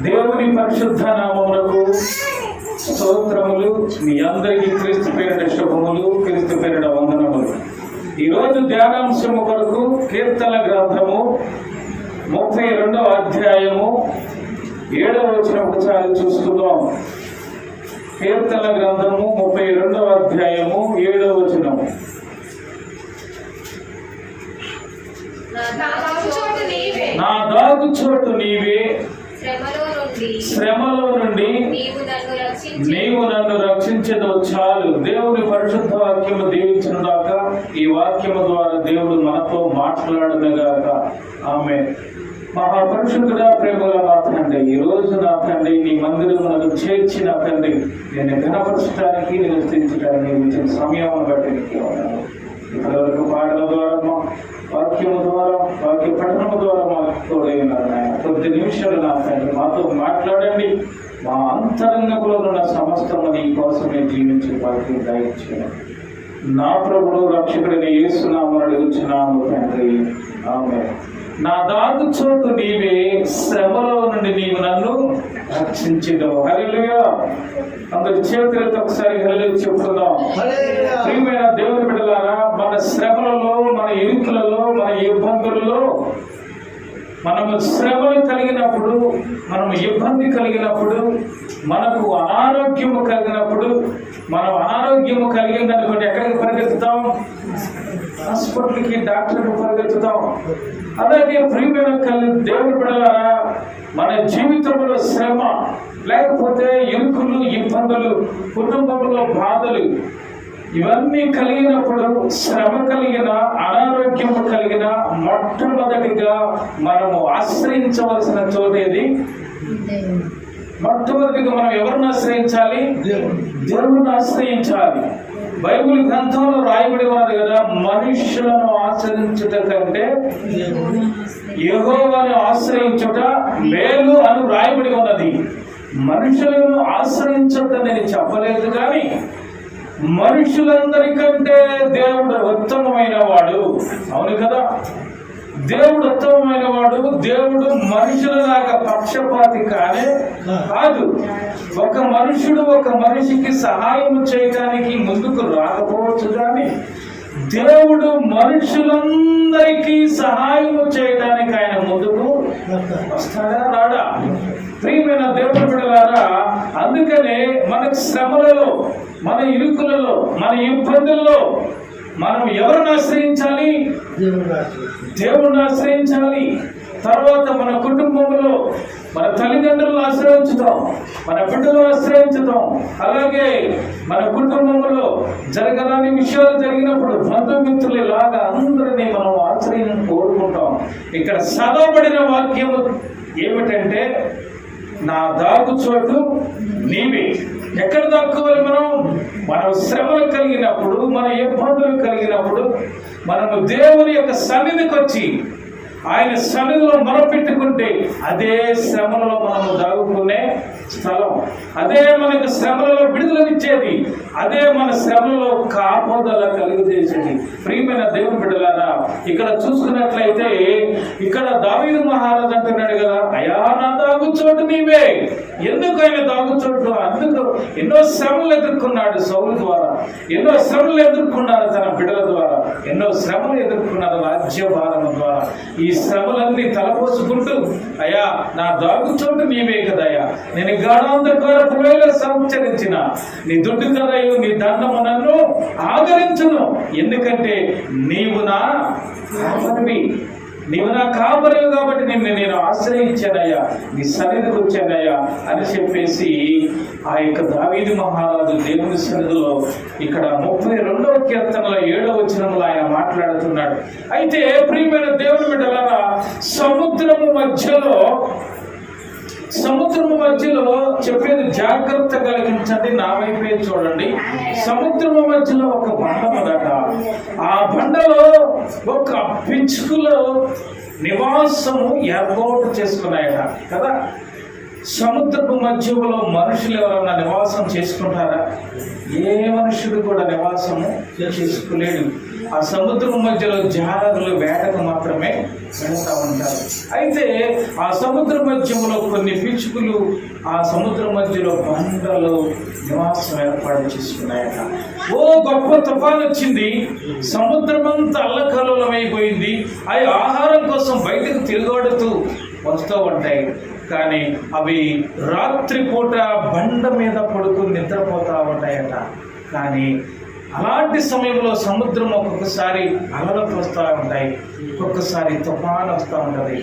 దేవుని పరిశుద్ధ నామములకు స్తోత్రములు. మీ అందరికీ క్రీస్తు పేరిట శుభములు క్రీస్తు పేరిట వందనములు. ఈరోజు ధ్యానాంశము కొరకు కీర్తన గ్రంథము ముప్పై రెండవ అధ్యాయము ఏడవ వచ్చిన ఒకసారి చూసుకుందాం కీర్తన గ్రంథము ముప్పై రెండవ అధ్యాయము ఏడవ వచనము నా దాగు చోటు నీవే. శ్రమలో నుండి నీవు నన్ను నన్ను రక్షించదు. చాలు. దేవుని పరిశుద్ధ వాక్యము దీవించిన దాకా ఈ వాక్యము ద్వారా దేవుడు మనతో మాట్లాడనగాక. ఆమె మహాపరిశుద్ధుడా ప్రేమల నా తండ్రి ఈ రోజు నా తండ్రి నీ మందిరమునకు చేర్చిన తండ్రి నేను ఘనపరచడానికి నీవు ఇచ్చిన సమయం బట్టి. ఇప్పటివరకు పాటల ద్వారా మా వాక్యము ద్వారా వాక్య పఠనము ద్వారా మాకు తోడైనారు కొద్ది నిమిషాలు నా తండ్రి మాతో మాట్లాడండి. మా అంతరంగంలో ఉన్న సమస్తము నీ కోసమే జీవించే వారికి దయచేయండి. నా ప్రభుడు రక్షకుడిని యేసునామని అడుగుచున్నాము తండ్రి. ఆమె నా దాగు చోటు నీవే శ్రమలో నుండి నీవు నన్ను రక్షించదవు హల్లెలూయా. అందరి చేతులతో ఒకసారి చెప్పుకుందాం. ప్రియమైన దేవుని బిడ్డలారా మన శ్రమలలో మన ఇరుకులలో మన ఇబ్బందులలో మనము శ్రమలు కలిగినప్పుడు మనము ఇబ్బంది కలిగినప్పుడు మనకు అనారోగ్యము కలిగినప్పుడు మనం అనారోగ్యము కలిగిందనుకోండి ఎక్కడికి పరిగెత్తుతాం? హాస్పిటల్కి డాక్టర్కి పరిగెత్తుతాం. అలాగే ప్రియమైన కలి దేవుడు బిడ్డలారా మన జీవితంలో శ్రమ లేకపోతే ఇరుకులు ఇబ్బందులు కుటుంబంలో బాధలు ఇవన్నీ కలిగినప్పుడు శ్రమ కలిగిన అనారోగ్యం కలిగిన మొట్టమొదటిగా మనము ఆశ్రయించవలసిన చోటేది మొట్టమొదటిగా మనం ఎవరిని ఆశ్రయించాలి? దేవుని ఆశ్రయించాలి. బైబిల్ గ్రంథంలో రాయబడి ఉన్నది కదా మనుషులను ఆశ్రయించుట కంటే యెహోవాను ఆశ్రయించుట మేలు అని రాయబడి ఉన్నది. మనుషులను ఆశ్రయించొద్దని నేను చెప్పలేదు కానీ మనుషులందరికంటే దేవుడు ఉత్తమమైన వాడు. అవును కదా? దేవుడు ఉత్తమమైన వాడు దేవుడు మనుషులలాగా పక్షపాతి కానే కాదు. ఒక మనుషుడు ఒక మనిషికి సహాయం చేయడానికి ముందుకు రాకపోవచ్చు కానీ దేవుడు మనుషులందరికీ సహాయం చేయడానికి ఆయన ముందుకు వస్తాడా రాడా? ప్రియమైన దేవుడు బిడ్డలారా అందుకనే మనకు శ్రమలలో మన ఇరుకులలో మన ఇబ్బందుల్లో మనం ఎవరిని ఆశ్రయించాలి? దేవుణ్ణి ఆశ్రయించాలి. తర్వాత మన కుటుంబంలో మన తల్లిదండ్రులను ఆశ్రయించుతాం మన బిడ్డలు ఆశ్రయించుతాం. అలాగే మన కుటుంబంలో జరగరాని విషయాలు జరిగినప్పుడు బంధుమిత్రులు లాగా అందరినీ మనం ఆశ్రయం కోరుకుంటాం. ఇక్కడ చదవబడిన వాక్యము ఏమిటంటే నా దాగు చోటు నీవే. ఎక్కడ దాక్కోవాలి మనం? మనం శ్రమలు కలిగినప్పుడు మన ఇబ్బందులు కలిగినప్పుడు మనము దేవుని యొక్క సన్నిధికి వచ్చి ఆయన సన్నిధిలో మొరపెట్టుకుంటే అదే శ్రమలో మనము దాగుకునే స్థలం. అదే మనకు శ్రమలలో విడుదలనిచ్చేది అదే మన శ్రమలో కాపోదల కలుగజేసేది. ప్రియమైన దేవుని బిడ్డలారా ఇక్కడ చూసుకున్నట్లయితే ఇక్కడ దావీదు మహారాజు అంటున్నాడు కదా అయా నా దాగుచోటు నీవే. ఎందుకు ఆయన దాగుచోటు అందుకు ఎన్నో శ్రమలు ఎదుర్కొన్నాడు సౌలు ద్వారా. ఎన్నో శ్రమలు ఎదుర్కొన్నారు తన బిడ్డల ద్వారా. ఎన్నో శ్రమలు ఎదుర్కొన్నారు రాజ్య భారం ద్వారా. ఈ శ్రమలన్నీ తలపోసుకుంటూ అయ్యా నా దాగు చోటు నీవే కదయ్యా. నేను గాఢాంధకారపు వేళ సంచరించిన. నీ దుడ్డు కదయు నీ దండము నన్ను ఆదరించును. ఎందుకంటే నీవు నా నీవు నా కాపరివి కాబట్టి నిన్ను నేను ఆశ్రయించానయ్యా. నీ సన్నిధికి వచ్చానయ్యా అని చెప్పేసి ఆ యొక్క దావీది మహారాజు దేవుని సన్నిధిలో ఇక్కడ ముప్పై రెండవ కీర్తనలో ఏడవ వచనంలో ఆయన మాట్లాడుతున్నాడు. అయితే ప్రియమైన దేవుని బిడ్డలారా సముద్రము మధ్యలో సముద్రము మధ్యలో చెప్పేది జాగ్రత్త కలిగించండి నా వైపే చూడండి. సముద్రము మధ్యలో ఒక బండ ఆ బండలో ఒక పిచ్చుకులో నివాసము ఏర్పాటు చేసుకున్నాయట కదా? సముద్రపు మధ్యలో మనుషులు ఎవరన్నా నివాసం చేసుకుంటారా? ఏ మనుషుడు కూడా నివాసము చేసుకోలేడు ఆ సముద్రం మధ్యలో జాలరులు వేటకు మాత్రమే వెళ్తూ ఉంటారు. అయితే ఆ సముద్ర మధ్యంలో కొన్ని పిచ్చుకులు ఆ సముద్ర మధ్యలో బండలు నివాసం ఏర్పాటు చేసుకున్నాయట. ఓ గొప్ప తుఫాన్ వచ్చింది. సముద్రం అంతా అల్లకల్లోలమైపోయింది. అవి ఆహారం కోసం బయటకు తిరుగాడుతూ వస్తూ ఉంటాయి. కానీ అవి రాత్రిపూట బండ మీద పడుకుని నిద్రపోతూ ఉంటాయట. కానీ అలాంటి సమయంలో సముద్రం ఒక్కొక్కసారి అలలకు వస్తూ ఉంటాయి. ఒక్కొక్కసారి తుఫాన్ వస్తూ ఉంటుంది.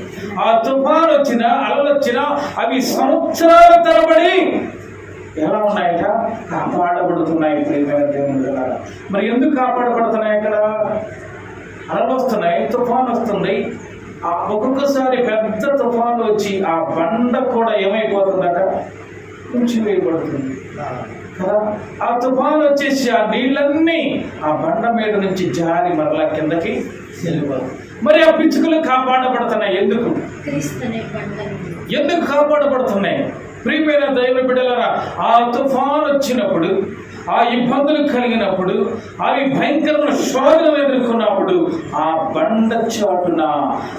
ఆ తుఫాన్ వచ్చినా అలలు వచ్చినా అవి సంవత్సరాల తరబడి ఎలా ఉన్నాయట? కాపాడబడుతున్నాయి ప్రియమైన దేవుని మరి ఎందుకు కాపాడబడుతున్నాయి అక్కడ? అలలు వస్తున్నాయి తుఫాన్ వస్తుంది ఆ ఒక్కొక్కసారి పెద్ద తుఫాన్ వచ్చి ఆ బండ కూడా ఏమైపోతుందట? కొంచెం వేయబడుతుంది కదా? ఆ తుఫాన్ వచ్చేసి ఆ నీళ్ళన్నీ ఆ బండ మీద నుంచి జారి మరలా కిందకి వెళ్ళిపోతుంది మరి ఆ పిచ్చుకలు కాపాడబడుతున్నాయి. ఎందుకు? ఎందుకు కాపాడబడుతున్నాయి? ప్రియమైన దైవ బిడ్డలారా ఆ తుఫాన్ వచ్చినప్పుడు ఆ ఇబ్బందులు కలిగినప్పుడు అవి భయంకరమైన ఎదుర్కొన్నప్పుడు ఆ బండ చాటున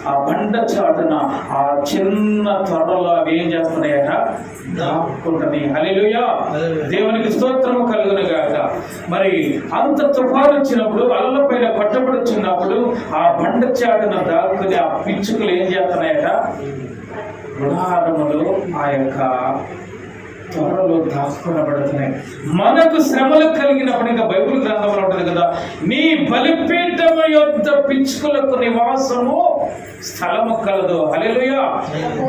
ఆ బండ చాటున ఆ చిన్న త్వరలో అవి ఏం చేస్తున్నాయట? దాక్కుంటున్నాయి. హల్లెలూయా. దేవునికి స్తోత్రము కలుగును గాక. మరి అంత తుఫాను వచ్చినప్పుడు అల్ల పైన కొట్టబడుచున్నప్పుడు ఆ బండ చాటున దాక్కుని ఆ పిచ్చుకలు ఏం చేస్తున్నాయట? గుడారములు ఆ యొక్క త్వరలో దాచుకునబడుతున్నాయి మనకు శ్రమలు కలిగినప్పుడు ఇంకా బైబుల్ గ్రంథంలో ఉంటుంది కదా నీ బలిపీఠము యొక్క పిచ్చుకలకు నివాసము స్థలము కలదు. అలెలుయ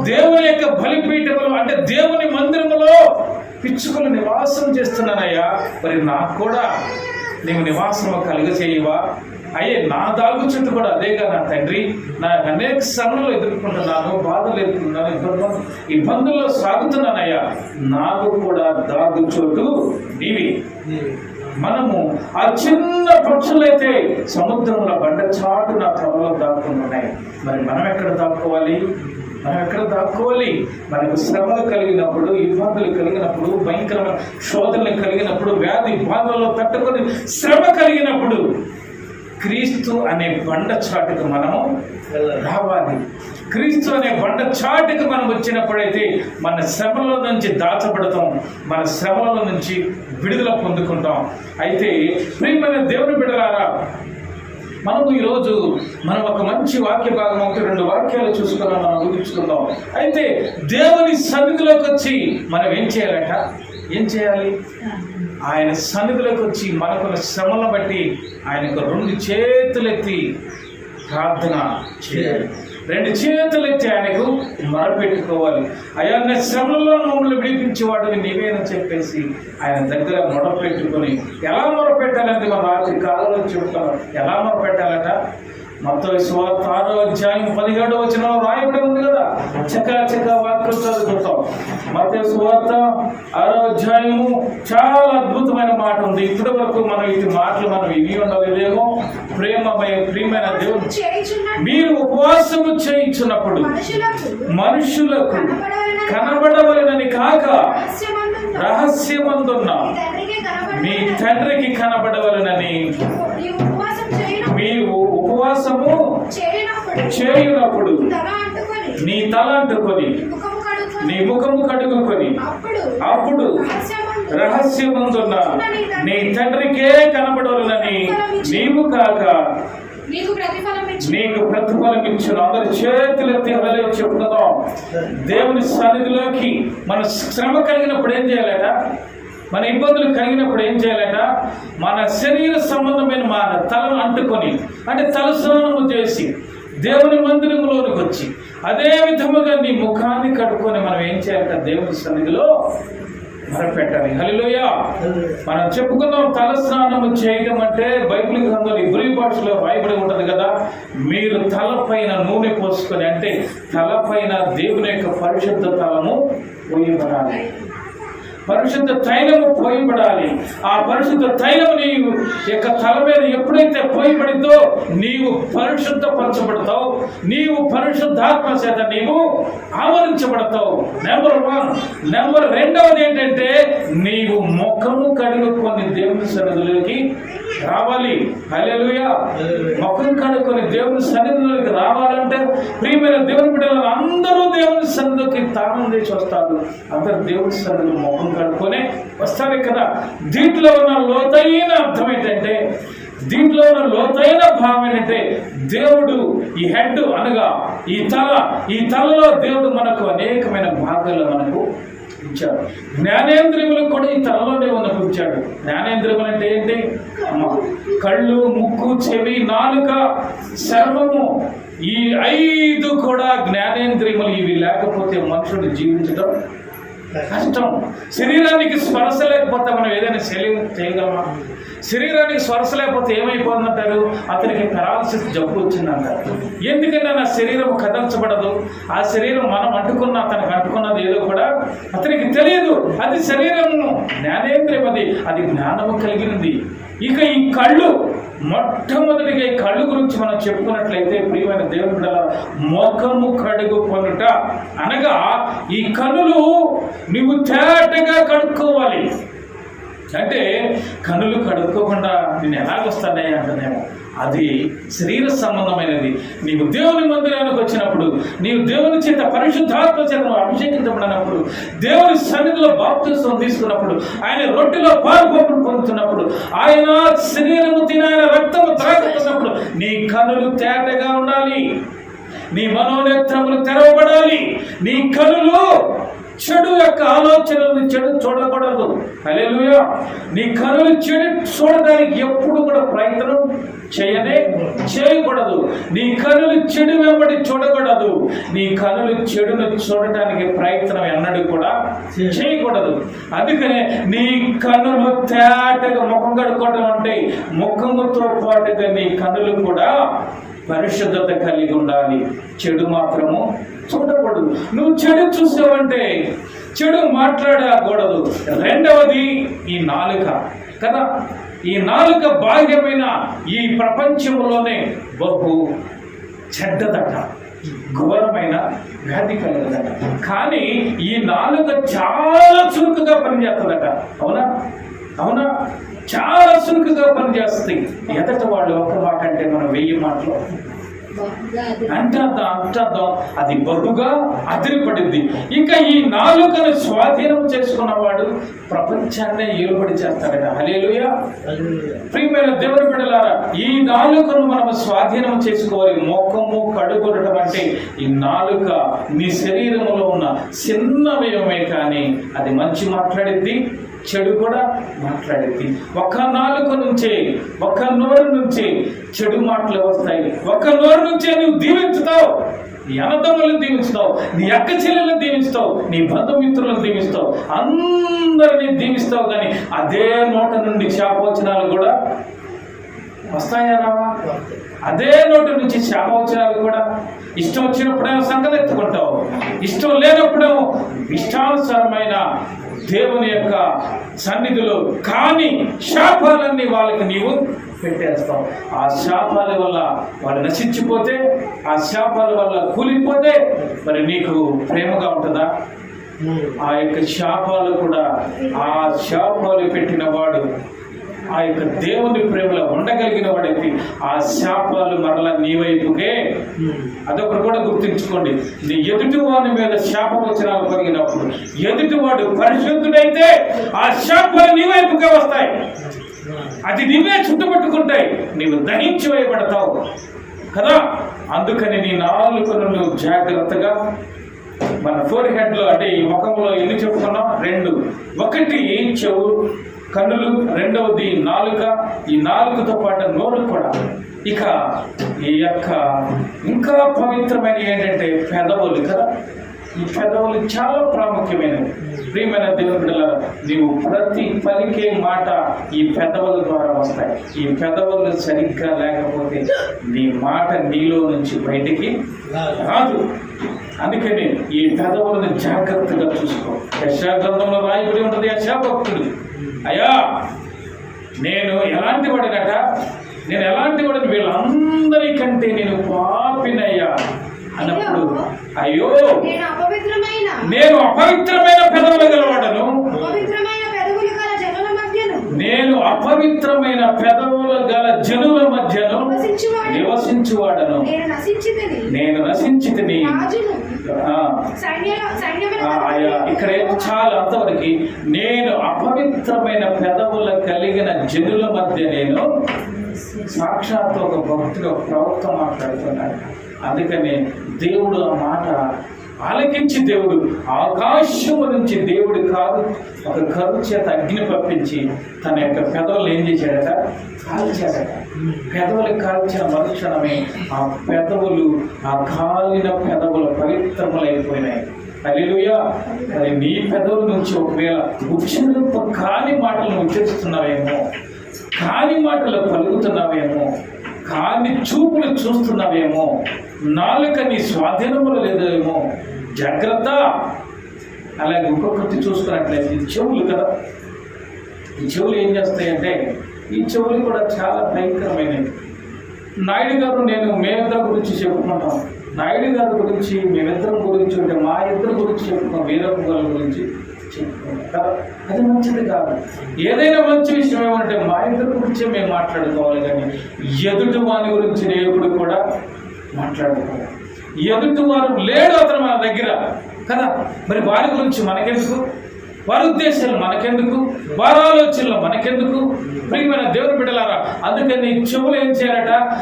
దేవుని యొక్క బలిపీఠములు అంటే దేవుని మందిరములో పిచ్చుకలు నివాసం చేస్తున్నానయ్యా. మరి నాకు కూడా నీవు నివాసము కలుగచేయవా అయ్యే నా దాగు చుట్టూ కూడా అదేగా నా తండ్రి. నా అనేక శ్రమలు ఎదుర్కొంటున్నాను బాధలు ఎదుర్కొంటున్నాను ఇబ్బందులు ఇబ్బందుల్లో సాగుతున్నానయ్యా. నాకు కూడా దాగు చోటు నీవి. మనము ఆ చిన్న పక్షులైతే సముద్రంలో బండ చాటున త్వరలో దాక్కుంటున్నాయి మరి మనం ఎక్కడ దాక్కోవాలి? మనం ఎక్కడ దాక్కోవాలి? మనకు శ్రమలు కలిగినప్పుడు ఇబ్బందులు కలిగినప్పుడు భయంకరమైన శోధనలు కలిగినప్పుడు వ్యాధి బాధల్లో తట్టుకొని శ్రమ కలిగినప్పుడు క్రీస్తు అనే బండ చాటుకు మనము రావాలి. క్రీస్తు అనే బండ చాటుకు మనం వచ్చినప్పుడైతే మన శ్రమల నుంచి దాచబడతాం మన శ్రమల నుంచి విడుదల పొందుకుంటాం. అయితే ప్రియమైన దేవుని బిడలారా మనము ఈరోజు మనం ఒక మంచి వాక్య భాగం ఒకటి రెండు వాక్యాలు చూసుకున్నాం మనం ఊహించుకుందాం అయితే దేవుని సన్నిధిలోకి వచ్చి మనం ఏం చేయాలట? ఏం చేయాలి? ఆయన సన్నిధిలోకి వచ్చి మనకున్న శ్రమలను బట్టి ఆయనకు రెండు చేతులెత్తి ప్రార్థన చేయాలి. రెండు చేతులెత్తి ఆయనకు మొరపెట్టుకోవాలి. అయ్యా నీ శ్రమలలో మమ్మల్ని విడిపించేవాడిని నీవేనని చెప్పేసి ఆయన దగ్గర మొరపెట్టుకొని ఎలా మొరపెట్టాలంటే మన రాత్రి కాలంలో చెబుతాం. ఎలా మొరపెట్టాలట? మొత్తం స్వార్థ ఆరో అధ్యాయం పదిహేడు వచ్చిన రాయబడి ఉంది కదా? చక్క చక్క వాక్యం చదువుకుంటాం. మత సువార్త ఆరో అధ్యాయము చాలా అద్భుతమైన మాట ఉంది. ఇప్పటి వరకు మనం ఇది మాటలు మనం ఇవి ఉండలేదేమో ప్రేమమయ ప్రియమైన దేవుడు మీరు ఉపవాసము చేయించున్నప్పుడు మనుషులకు కనబడవలనని కాక రహస్యమందున్న. మీ తండ్రికి కనబడవలనని మీరు ఉపవాసము చేయనప్పుడు నీ తల అంటుకొని నీ ముఖము కడుగుకొని అప్పుడు అప్పుడు రహస్యమందు రహస్యమందున్న నీ తండ్రికే కనబడవలనని నీవు కాక నీకు ప్రతిఫలం ఇచ్చి నీకు ప్రతిఫలం ఇచ్చిన అందరి చేతులెత్తి హలే చెప్తున్నాం దేవుని సన్నిధిలోకి మన శ్రమ కలిగినప్పుడు ఏం చేయాలట? మన ఇబ్బందులు కలిగినప్పుడు ఏం చేయాలట? మన శరీర సంబంధమైన మన తలను అంటుకొని అంటే తలస్నానము చేసి దేవుని మందిరంలోనికి వచ్చి అదే విధముగా నీ ముఖాన్ని కట్టుకొని మనం ఏం చేయాలట దేవుని సన్నిధిలో మొరపెట్టాలి. హలిలోయ మనం చెప్పుకుందాం తలస్నానము చేయడం అంటే బైబిల్ గ్రంథంలో ఇబ్రి భాషలో రాయబడి ఉంటది కదా మీరు తలపైన నూనె పోసుకొని అంటే తలపైన దేవుని యొక్క పరిశుద్ధ తలము పోయబడాలి పరిశుద్ధ తైలము పోయబడాలి. ఆ పరిశుద్ధ తైలము నీవు యొక్క తల మీద ఎప్పుడైతే పోయబడిందో నీవు పరిశుద్ధపరచబడతావు. నీవు పరిశుద్ధాత్మ చేత నీవు ఆవరించబడతావు. నెంబర్ వన్ నెంబర్ రెండవది ఏంటంటే నీవు ముఖము కడుగుకొని దేవుని సన్నిధిలోకి రావాలి. హల్లెలూయా ముఖం కడుక్కొని దేవుని సన్నిధిలోకి రావాలంటే ప్రియమైన దేవుని బిడ్డలు అందరూ తాను చేసి వస్తారు అందరు దేవుడి సన్నిధిలో మొహం కడుక్కొని వస్తారే కదా. దీంట్లో ఉన్న లోతైన అర్థం ఏంటంటే దీంట్లో ఉన్న లోతైన భావం ఏంటంటే దేవుడు ఈ హెడ్ అనగా ఈ తల ఈ తలలో దేవుడు మనకు అనేకమైన భాగాలు మనకు ఇచ్చాడు జ్ఞానేంద్రియములకు కూడా ఈ తలలోనే ఉన్నకు ఇచ్చాడు జ్ఞానేంద్రియములు అంటే ఏంటి? అమ్మ, కళ్ళు ముక్కు చెవి నాలుక సర్వము. ఈ ఐదు కూడా జ్ఞానేంద్రియములు ఇవి లేకపోతే మనుషుడు జీవించడం కష్టం. శరీరానికి స్పర్శ లేకపోతే మనం ఏదైనా శరీరం చేయగలమా? శరీరానికి స్పర్శ లేకపోతే ఏమైపోతుందంటారు? అతనికి పెరాలసిస్ జబ్బు వచ్చిందంటారు. ఎందుకంటే నా శరీరం కదల్చబడదు? ఆ శరీరం మనం అంటుకున్న అతనికి అంటుకున్నది ఏదో కూడా అతని అది శరీరము జ్ఞానేంద్రియమది. అది అది జ్ఞానము కలిగినది. ఇక ఈ కళ్ళు మొట్టమొదటిగా ఈ కళ్ళు గురించి మనం చెప్పుకున్నట్లయితే ప్రియమైన దేవుడు ముఖము కడుగు కొనుట అనగా ఈ కనులు నువ్వు తేటగా కడుక్కోవాలి. అంటే కనులు కడుక్కోకుండా నేను ఎలాగొస్తానే అంటున్నాము అది శరీర సంబంధమైనది. నీవు దేవుని మందిరానికి వచ్చినప్పుడు నీవు దేవుని చేత పరిశుద్ధాత్మ చేత అభిషేకించబడినప్పుడు దేవుని సన్నిధిలో బాప్తిస్వం తీసుకున్నప్పుడు ఆయన రొట్టెలో పాల్గొప్పుడు పొందుతున్నప్పుడు ఆయన శరీరము తిన ఆయన రక్తము త్రాగుతున్నప్పుడు నీ కనులు తేటగా ఉండాలి. నీ మనోనేత్రములు తెరవబడాలి. నీ కనులు చెడు యొక్క ఆలోచనలు చెడు చూడకూడదు. హల్లెలూయా. నీ కనులు చెడు చూడడానికి ఎప్పుడు కూడా ప్రయత్నం చేయనే చేయకూడదు. నీ కనులు చెడు వెంబడి చూడకూడదు. నీ కనులు చెడును చూడటానికి ప్రయత్నం ఎన్నడూ కూడా చేయకూడదు. అందుకనే నీ కనులు తేటగా ముఖం కడుక్కోవడం అంటే ముఖముతో పాటుగా నీ కనులు కూడా పరిశుద్ధత కలిగి ఉండాలి. చెడు మాత్రము చూడకూడదు. నువ్వు చెడు చూసావంటే చెడు మాట్లాడకూడదు. రెండవది ఈ నాలుక. కదా? ఈ నాలుక బాహ్యమైన ఈ ప్రపంచంలోనే బహు చెడ్డదట ఘోరమైన వ్యాధి కలగదట. కానీ ఈ నాలుక చాలా చురుకుగా పనిచేస్తుందట. అవునా? అవునా? చాలా చురుకుగా పనిచేస్తుంది. ఎదట వాళ్ళు ఒక మాట అంటే మనం వెయ్యి మాటలు అంటార్థం అంటార్థం అది బరువుగా అదిరిపడింది ఇంకా ఈ నాలుకను స్వాధీనం చేసుకున్నవాడు ప్రపంచాన్నే ఏలుబడి చేస్తాడట. హలేలుయ ప్రియమైన దేవుని బిడ్డలారా ఈ నాలుకను మనం స్వాధీనం చేసుకోవాలి. మోకము కడుగొనటం అంటే ఈ నాలుక నీ శరీరంలో ఉన్న చిన్న వ్యయమే కానీ అది మంచి మాట్లాడిద్ది. చెడు కూడా మాట్లాడేది. ఒక నాలుక నుంచే ఒక నోరు నుంచే చెడు మాటలు వస్తాయి. ఒక నోరు నుంచే నువ్వు దీవించుతావు. నీ అన్నదమ్ములను దీవిస్తావు నీ అక్క చెల్లెలను దీవిస్తావు నీ బంధుమిత్రులను దీవిస్తావు అందరినీ దీవిస్తావు కానీ అదే నోట నుండి శాపవచనాలు కూడా వస్తాయా రావా? అదే నోటి నుంచి శాపవచనాలు కూడా ఇష్టం వచ్చినప్పుడేమో సంగతి ఎత్తుకుంటావు. ఇష్టం లేనప్పుడేమో ఇష్టానుసారమైన దేవుని యొక్క సన్నిధిలో కాని శాపాలన్నీ వాళ్ళకి నీవు పెట్టేస్తావు. ఆ శాపాల వల్ల వాళ్ళు నశించిపోతే ఆ శాపాల వల్ల కూలిపోతే మరి నీకు ప్రేమగా ఉంటుందా? ఆ యొక్క శాపాలు కూడా ఆ శాపాలు పెట్టిన వాడు ఆ యొక్క దేవుని ప్రేమలో ఉండగలిగిన వాడికి ఆ శాపాలు మరలా నీ వైపుకే. అదొకటి కూడా గుర్తించుకోండి. నీ ఎదుటి మీద శాపం శాపవచనాలు కలిగినప్పుడు ఎదుటివాడు పరిశుద్ధుడైతే ఆ శాపాలు నీ వైపుకే వస్తాయి. అది నీవే చుట్టుపట్టుకుంటాయి. నీవు దహించి వేయబడతావు. కదా? అందుకని నీ నాలుకను జాగ్రత్తగా మన ఫోర్ హెడ్లో అంటే ఈ ముఖంలో ఎన్ని చెప్పుకున్నాం? రెండు. ఒకటి చెవు? కన్నులు రెండవది నాలుక. ఈ నాలుకతో పాటు నోరు కూడా. ఇక ఈ యొక్క ఇంకా పవిత్రమైన ఏంటంటే పెదవులు కదా? ఈ పెదవులు చాలా ప్రాముఖ్యమైనవి. ప్రియమైన దేవుడుల నీవు ప్రతి పలికే మాట ఈ పెదవుల ద్వారా వస్తాయి. ఈ పెదవులు సరిగ్గా లేకపోతే నీ మాట నీలో నుంచి బయటికి రాదు. అందుకని ఈ పెదవులను జాగ్రత్తగా చూసుకో. యశా గ్రంథంలో రాయబడి ఉంటుంది యశాభక్తుడు. అయ్యా నేను ఎలాంటి వాడినట? నేను ఎలాంటి వాడిని? వీళ్ళందరికంటే నేను పాపినయ్యా అన్నప్పుడు అయ్యో నేను అపవిత్రమైన పెదవులు గలవాడను. నేను అపవిత్రమైన పెదవుల గల జనుల మధ్యను నివసించువాడను. నివసించువాడను. నేను నశించితిని. ఇక్కడ చాలా అంతవరకు నేను అపవిత్రమైన పెదవుల కలిగిన జనుల మధ్య నేను సాక్షాత్ ఒక భక్తుడు ప్రవక్త మాట్లాడుతున్నాడు. అందుకని దేవుడు ఆ మాట ఆలకించి దేవుడు ఆకాశము నుంచి దేవుడు కాదు ఒక కరువు చేత అగ్ని పంపించి తన యొక్క పెదవులు ఏం చేశాడట? కాల్చాడట. పెదవులు కాల్చిన మరుక్షణమే ఆ పెదవులు ఆ కాలిన పెదవులు పవిత్రములైపోయినాయి. హల్లెలూయా! మరి నీ పెదవుల నుంచి ఒకవేళ ఉచ్చరింప కాని మాటలను ఉచ్చరిస్తున్నావేమో కాని మాటలు పలుకుతున్నావేమో కాని చూపులు చూస్తున్నావేమో? నాలుక నీ స్వాధీనములు లేదేమో? జాగ్రత్త. అలాగే ఇంకొకటి చూసుకున్నట్లయితే ఈ చెవులు కదా? ఈ చెవులు ఏం చేస్తాయంటే ఈ చెవులు కూడా చాలా భయంకరమైనవి. నాయుడు గారు నేను మేమిద్దరి గురించి చెప్పుకుంటాం. నాయుడు గారి గురించి మేమిద్దరం గురించి అంటే మా ఇద్దరి గురించి చెప్పుకున్నాం వీరప్ప గారి గురించి. అది మంచిది కాదు. ఏదైనా మంచి విషయం ఏమంటే మా ఇద్దరి గురించే మేము మాట్లాడుకోవాలి కానీ ఎదుటి వాని గురించి ఎప్పుడు కూడా మాట్లాడుకోవాలి. ఎదుటి వారు లేడు అతను మన దగ్గర. కదా? మరి వారి గురించి మనకెందుకు? వారి ఉద్దేశాలు మనకెందుకు? వారి ఆలోచనలు మనకెందుకు? ప్రియమైన దేవుని బిడ్డలారా అందుకని చెవులు ఏం చేయాలట?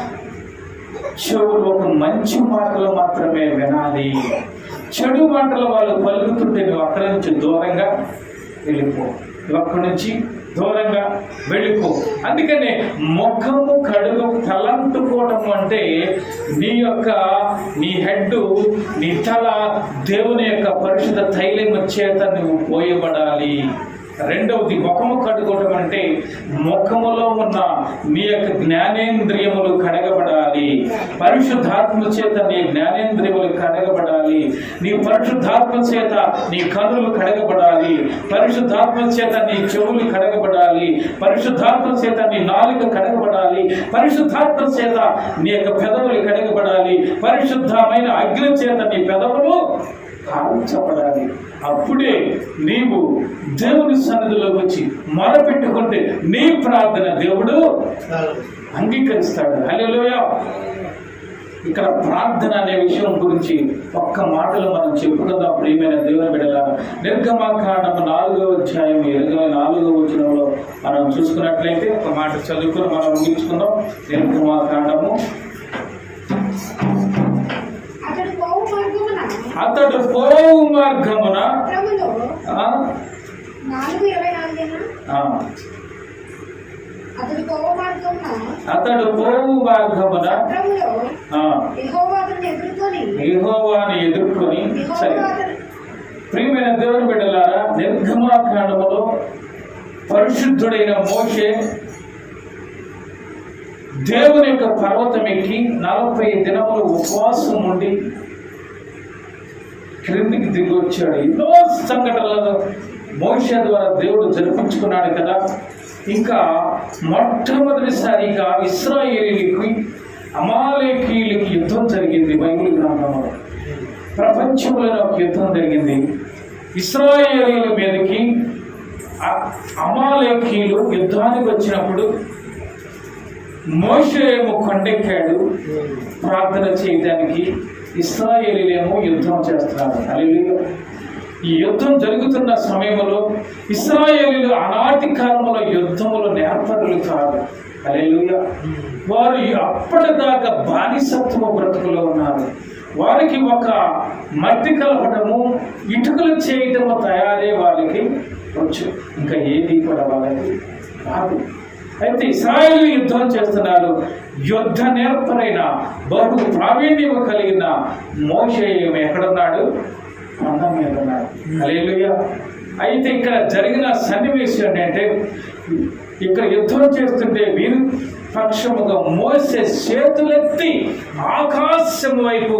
చెవులు ఒక మంచి మాటలు మాత్రమే వినాలి. చెడు మాటలు వాళ్ళు పలుకుతుంటే నువ్వు అక్కడి నుంచి దూరంగా వెళ్ళిపో అక్కడి నుంచి దూరంగా వెళ్ళిపో అందుకనే ముఖము కడుగు తలంటుకోవటం అంటే నీ యొక్క నీ హెడ్ నీ తల దేవుని యొక్క పరిశుద్ధ తైలం చేత నువ్వు పోయబడాలి. రెండవది ముఖము కడుగోవటం అంటే ముఖములో ఉన్న నీ యొక్క జ్ఞానేంద్రియములు పరిశుద్ధాత్మ చేత నీ జ్ఞానేంద్రియములు కడగబడాలి. నీ పరిశుద్ధాత్మ చేత నీ కనులు కడగబడాలి. పరిశుద్ధాత్మ చేత నీ చెవులు కడగబడాలి. పరిశుద్ధాత్మ చేత నీ నాలుక కడగబడాలి. పరిశుద్ధాత్మ చేత నీ యొక్క పెదవులు కడగబడాలి. పరిశుద్ధమైన అగ్ని చేత నీ పెదవులు కాల్చబడాలి. అప్పుడే నీవు దేవుని సన్నిధిలోకి వచ్చి మొరపెట్టుకుంటే నీ ప్రార్థన దేవుడు అంగీకరిస్తాడు. హలో ఇక్కడ ప్రార్థన అనే విషయం గురించి ఒక్క మాటలో మనం చెప్పుకుందాం ప్రియమైన దేవుని బిడ్డల నిర్గమాకాండము నాలుగో అధ్యాయం ఇరవై నాలుగో వచనంలో మనం చూసుకున్నట్లయితే ఒక మాట చదువుకుని మనం ముగించుకుందాం. నిర్గమాకాండము. అతడు పోవు మార్గమున అతడు పోవు మార్గమున అతన్ని ఎదుర్కొని యెహోవాను ఎదుర్కొని సరే. యెహోవా అతని ప్రియమైన దేవుని బిడ్డలారా నిర్గమాకాండములో పరిశుద్ధుడైన మోషే దేవుని యొక్క పర్వతం ఎక్కి నలభై దినములు ఉపవాసం ఉండి క్రిందికి దిగి వచ్చాడు ఎన్నో సంఘటనలను మోషే ద్వారా దేవుడు జరిపించుకున్నాడు కదా. ఇంకా మొట్టమొదటిసారిగా ఇస్రాయేలీలకి అమాలేకీలకి యుద్ధం జరిగింది బైబిల్ గ్రంథంలో. ప్రపంచంలో ఒక యుద్ధం జరిగింది. ఇస్రాయేలీల మీదకి అ- అమాలేకీలు యుద్ధానికి వచ్చినప్పుడు మోషేమో కొండెక్కాడు ప్రార్థన చేయడానికి ఇస్రాయేలీలేమో యుద్ధం చేస్తున్నారు. హల్లెలూయా. ఈ యుద్ధం జరుగుతున్న సమయంలో ఇస్రాయేలీలు ఆనాటి కాలంలో యుద్ధములు నేర్పరులు కాదు హల్లెలూయా. వారు అప్పటిదాకా బానిసత్వ బ్రతుకులో ఉన్నారు. వారికి ఒక మట్టి కలపటము ఇటుకలు చేయటము తయారే వారికి వచ్చు ఇంకా ఏది కూడా వాళ్ళకి కాదు అయితే ఇస్రాయేల్ యుద్ధం చేస్తున్నారు. యుద్ధ నేర్పరైన బహు ప్రావీణ్యం కలిగిన మోషే ఎక్కడున్నాడు? అందం మీద ఉన్నాడు. అయితే ఇక్కడ జరిగిన సన్నివేశం ఏంటంటే ఇక్కడ యుద్ధం చేస్తుంటే వీరు పక్షముగా మోసే చేతులెత్తి ఆకాశం వైపు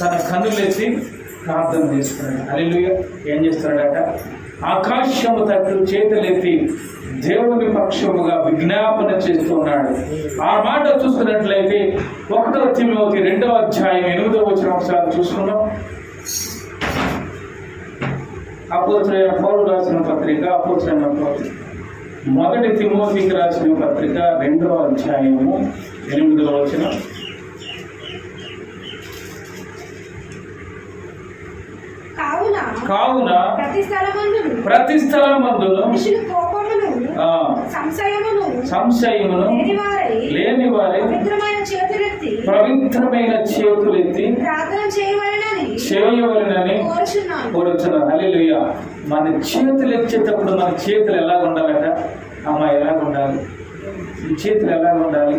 తన కన్నులెత్తి ప్రార్థన చేస్తున్నాడు. అల్లెలుయ ఏం చేస్తున్నాడట? ఆకాశము తట్టు చేతులెత్తి దేవుని పక్షముగా విజ్ఞాపన చేస్తున్నాడు. ఆ మాట చూస్తున్నట్లయితే ఒకటో తిమోతి రెండవ అధ్యాయం ఎనిమిదవ వచ్చిన ఒకసారి చూసుకున్నాం అపోత్రైన పౌరు రాసిన పత్రిక అపోత్రైన మొదటి తిమోతికి రాసిన పత్రిక రెండవ అధ్యాయము ఎనిమిదవ వచ్చిన కావున కావున ప్రతి స్థలమందును సంశయమును సంశయమును లేని వారి పవిత్రమైన చేతులెత్తి ప్రార్థన చేయవలనని చేయవలనని కోరుచున్నాను. హల్లెలూయా. మన చేతులు ఎత్తేటప్పుడు మన చేతులు ఎలా ఉండాలట అమ్మ ఎలా ఉండాలి ఈ చేతులు ఎలా ఉండాలి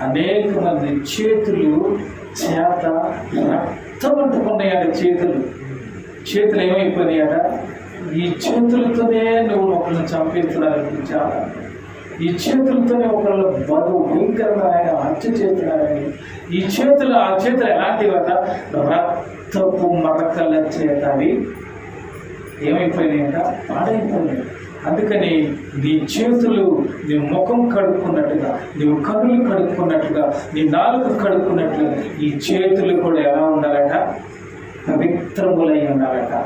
అనేక మంది చేతులు చేత రక్తం అంటుకున్నాయట చేతులు. చేతులు ఏమైపోయినాయట? ఈ చేతులతోనే నువ్వు ఒకరిని చంపేస్తున్నారని చాలా. ఈ చేతులతోనే ఒకళ్ళు బరువు భయంకరమైన హత్య చేస్తున్నారని ఈ చేతులు ఆ చేతులు ఎలాంటివట? రక్తపు మరకల చేత అవి ఏమైపోయినాయట? పాడైపోయినాయి. అందుకని నీ చేతులు నీ ముఖం కడుక్కున్నట్టుగా నీవు కనులు కడుక్కున్నట్టుగా నీ నాలుగు కడుక్కున్నట్టుగా ఈ చేతులు కూడా ఎలా ఉండాలట? పవిత్రములై ఉండాలట.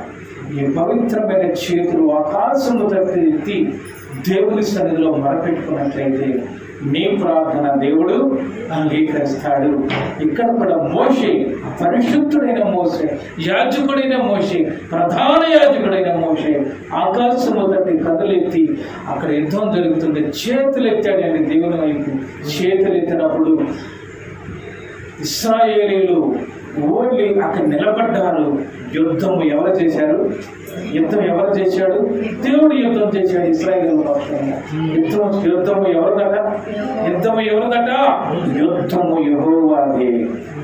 ఈ పవిత్రమైన చేతులు ఆకాశము తప్పి దేవుని సన్నిధిలో మరపెట్టుకున్నట్లయితే నీ ప్రార్థన దేవుడు అంగీకరిస్తాడు. ఇక్కడ కూడా మోషే పరిశుద్ధుడైన మోసే యాజకుడైన మోసే ప్రధాన యాజకుడైన మోసే ఆకాశం తట్టి కదలెత్తి అక్కడ యుద్ధం జరుగుతుంది. చేతులు అని దేవుని వైపు. చేతులెత్తినప్పుడు ఇస్రాయేలీలు ఓన్లీ అక్కడ నిలబడ్డారు. యుద్ధం ఎవరు చేశారు? యుద్ధం ఎవరు చేశాడు? దేవుడు యుద్ధం చేశాడు ఇస్రాయల్ పక్షంగా యుద్ధం యుద్ధము ఎవరిదట? యుద్ధము ఎవరిదట? యుద్ధము ఎవరువాది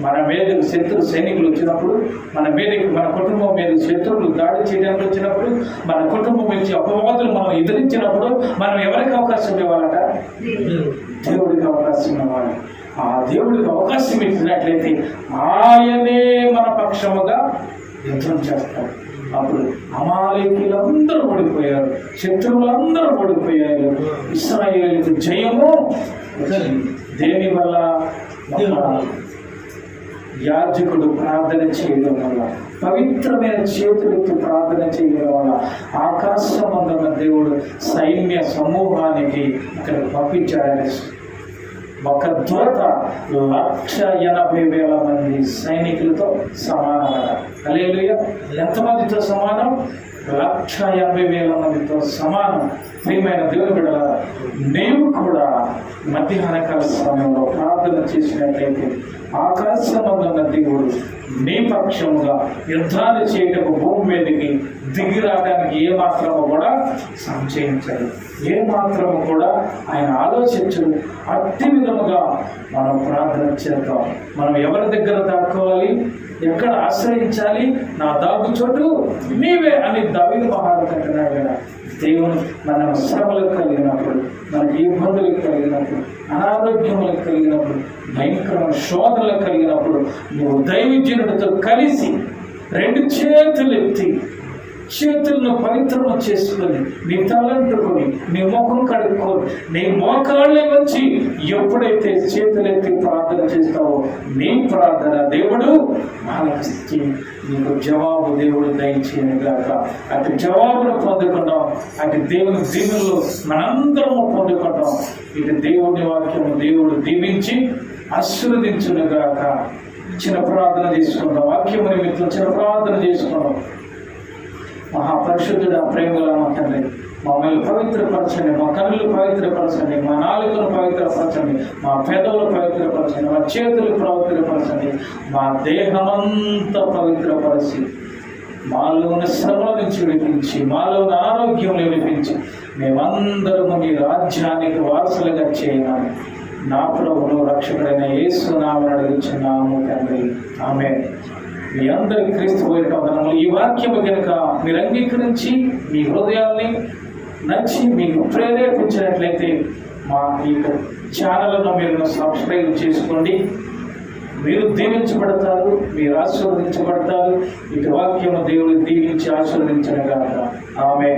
మన మీదకు శత్రు సైనికులు వచ్చినప్పుడు మన మీదకి మన కుటుంబం మీద శత్రువులు దాడి చేయడానికి వచ్చినప్పుడు మన కుటుంబం నుంచి అపవాదులు మనం ఎదిరించినప్పుడు మనం ఎవరికి అవకాశం ఇవ్వాలట? దేవుడికి అవకాశం ఇవ్వాలి. ఆ దేవుడికి అవకాశం ఇచ్చినట్లయితే ఆయనే మన పక్షముగా యుద్ధం చేస్తాడు. అప్పుడు అమాలేకులందరూ పడిపోయారు శత్రువులందరూ పడిపోయారు ఇస్రాయేలుకు జయము దేని వల్ల? యాజకుడు ప్రార్థన చేయడం వల్ల పవిత్రమైన చేతులకి ప్రార్థన చేయడం వల్ల ఆకాశమందున్న దేవుడు సైన్య సమూహానికి ఇక్కడ పంపించాడని ఒక దూత లక్ష ఎనభై వేల మంది సైనికులతో సమానమట. అలేలుయ ఎంతమందితో సమానం? లక్ష యాభై వేల మందితో సమానం. ప్రియమైన దేవుని బిడ్డ నీవు కూడా మధ్యాహ్నకాల సమయంలో ప్రార్థన చేసినట్లయితే ఆకాశమందున్న దేవుడు నీ పక్షముగా యుద్ధాలు చేయటకు భూమి మీదకి దిగి రావడానికి ఏ మాత్రము కూడా సంచయించడు. ఏ మాత్రము కూడా ఆయన ఆలోచించడు. అట్టి విధముగా మనం ప్రార్థన చేద్దాం. మనం ఎవరి దగ్గర దాక్కోవాలి? ఎక్కడ ఆశ్రయించాలి? నా దాగు చోటు నీవే అని దవిని మహారాజు అంటున్నాడు కదా. దేవుడు మనం శ్రమలకు కలిగినప్పుడు మనకి ఇబ్బందులకు కలిగినప్పుడు అనారోగ్యములకు కలిగినప్పుడు భయంకరమైన శోధనలకు కలిగినప్పుడు నువ్వు దైవజనుడితో కలిసి రెండు చేతులు ఎత్తి చేతులను పవిత్రము చేసుకొని నీ తలంటుకొని నీ ముఖం కడుక్కొని నీ మోకాళ్ళే వచ్చి ఎప్పుడైతే చేతులెత్తి ప్రార్థన చేస్తావో నీ ప్రార్థన దేవుడు ఆలకిస్తే నీకు జవాబు దేవుడు దయచేయను గాక అటు జవాబును పొందుకుంటాం అటు దేవుని దీవులు మనందరము పొందుకుంటాం ఇటు దేవుని వాక్యము దేవుడు దీవించి ఆశీర్వదించును గాక చిన్న ప్రార్థన చేసుకుందాం. వాక్యము నిమిత్తం చిన్న ప్రార్థన చేసుకుందాం. మహాపరిశుద్ధుడ ప్రేమల మా తండ్రి. మమ్మల్ని పవిత్రపరచండి మా కళ్ళు పవిత్రపరచండి మా నాలుకను పవిత్రపరచండి మా పెదవులు పవిత్రపరచండి మా చేతులు పవిత్రపరచండి. మా దేహమంతా పవిత్రపరిచి మాలోని శ్రమల నుంచి విడిపించి మాలోని ఆరోగ్యం విడిపించి మేమందరము మీ రాజ్యానికి వారసులుగా చేయనాలి నా ప్రభును రక్షకుడైన యేసు నామని అడుగుచున్నాము తండ్రి. ఆమె మీ అందరి క్రీస్తు పోయిన వందనములు ఈ వాక్యము కనుక మీరు అంగీకరించి మీ హృదయాల్ని నచ్చి మీకు ప్రేరేపించినట్లయితే మా ఈ ఛానల్ను మీరు సబ్స్క్రైబ్ చేసుకోండి. మీరు దీవించబడతారు మీరు ఆశీర్వదించబడతారు. ఇటు వాక్యము దేవుడు దీవించి ఆశీర్వదించడం కాక ఆమె